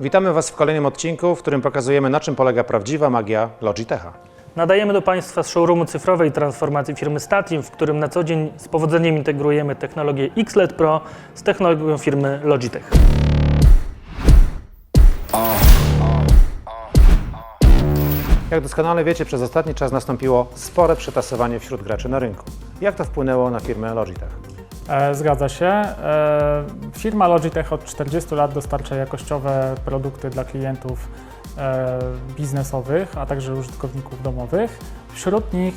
Witamy Was w kolejnym odcinku, w którym pokazujemy na czym polega prawdziwa magia Logitecha. Nadajemy do Państwa z showroomu cyfrowej transformacji firmy Statim, w którym na co dzień z powodzeniem integrujemy technologię XLED Pro z technologią firmy Logitech. Jak doskonale wiecie, przez ostatni czas nastąpiło spore przetasowanie wśród graczy na rynku. Jak to wpłynęło na firmę Logitech? E, Zgadza się. E, Firma Logitech od 40 lat dostarcza jakościowe produkty dla klientów e, biznesowych, a także użytkowników domowych. Wśród nich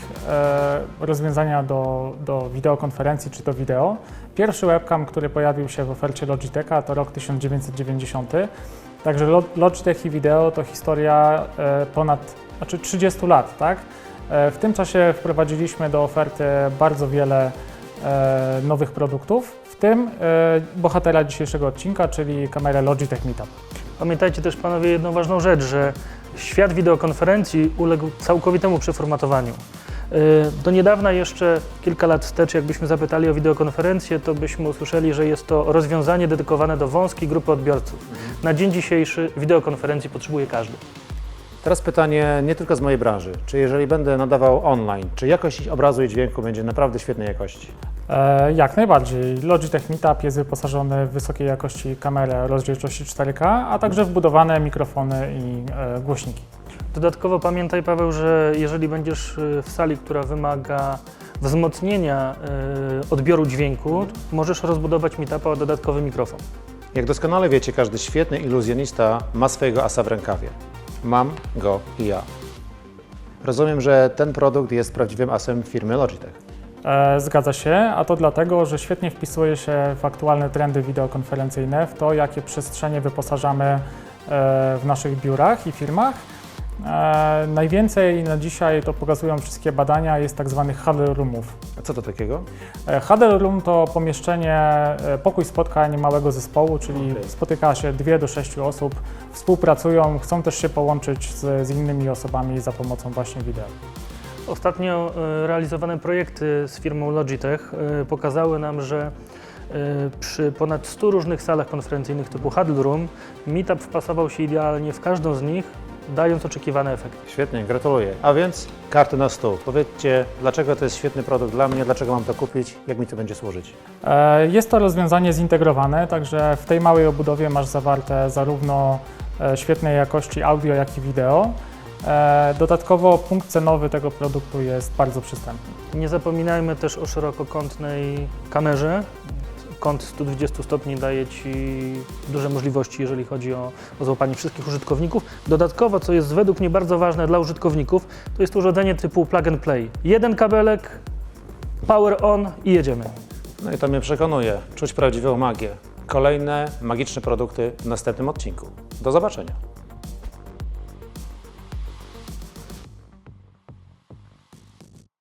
rozwiązania do, do wideokonferencji czy do wideo. Pierwszy webcam, który pojawił się w ofercie Logitecha to rok 1990. Także Lo- Logitech i wideo to historia ponad znaczy 30 lat, tak? W tym czasie wprowadziliśmy do oferty bardzo wiele nowych produktów, w tym e, bohatera dzisiejszego odcinka, czyli kamerę Logitech Meetup. Pamiętajcie też Panowie jedną ważną rzecz, że świat wideokonferencji uległ całkowitemu przeformatowaniu. Yy, Do niedawna jeszcze kilka lat wstecz, jakbyśmy zapytali o wideokonferencję, to byśmy usłyszeli, że jest to rozwiązanie dedykowane do wąskiej grupy odbiorców. Na dzień dzisiejszy wideokonferencji potrzebuje każdy. Teraz pytanie nie tylko z mojej branży. Czy jeżeli będę nadawał online, czy jakość obrazu i dźwięku będzie naprawdę świetnej jakości? E, Jak najbardziej. Logitech Meetup jest wyposażony w wysokiej jakości kamerę rozdzielczości 4K, a także wbudowane mikrofony i e, głośniki. Dodatkowo pamiętaj, Paweł, że jeżeli będziesz y, w sali, która wymaga wzmocnienia y, odbioru dźwięku, możesz rozbudować meetupa o dodatkowy mikrofon. Jak doskonale wiecie, każdy świetny iluzjonista ma swojego asa w rękawie. Mam go i ja. Rozumiem, że ten produkt jest prawdziwym asem firmy Logitech. E, Zgadza się, a to dlatego, że świetnie wpisuje się w aktualne trendy wideokonferencyjne, w to, jakie przestrzenie wyposażamy e, w naszych biurach i firmach. E, Najwięcej na dzisiaj, to pokazują wszystkie badania, jest tak zwanych huddle roomów. A co to takiego? E, Huddle room to pomieszczenie, e, pokój spotkań małego zespołu, czyli Okej. spotyka się dwie do sześciu osób, współpracują, chcą też się połączyć z, z innymi osobami za pomocą właśnie wideo. Ostatnio y, realizowane projekty z firmą Logitech y, pokazały nam, że y, przy ponad 100 różnych salach konferencyjnych typu Huddle Room meetup wpasował się idealnie w każdą z nich, dając oczekiwane efekty. Świetnie, gratuluję. A więc karty na stół. Powiedzcie, dlaczego to jest świetny produkt dla mnie, dlaczego mam to kupić, jak mi to będzie służyć. E, Jest to rozwiązanie zintegrowane, także w tej małej obudowie masz zawarte zarówno e, świetnej jakości audio, jak i wideo. E, Dodatkowo punkt cenowy tego produktu jest bardzo przystępny. Nie zapominajmy też o szerokokątnej kamerze. Kąt 120 stopni daje Ci duże możliwości, jeżeli chodzi o, o złapanie wszystkich użytkowników. Dodatkowo, co jest według mnie bardzo ważne dla użytkowników, to jest urządzenie typu plug and play. Jeden kabelek, power on i jedziemy. No i to mnie przekonuje. Czuć prawdziwą magię. Kolejne magiczne produkty w następnym odcinku. Do zobaczenia.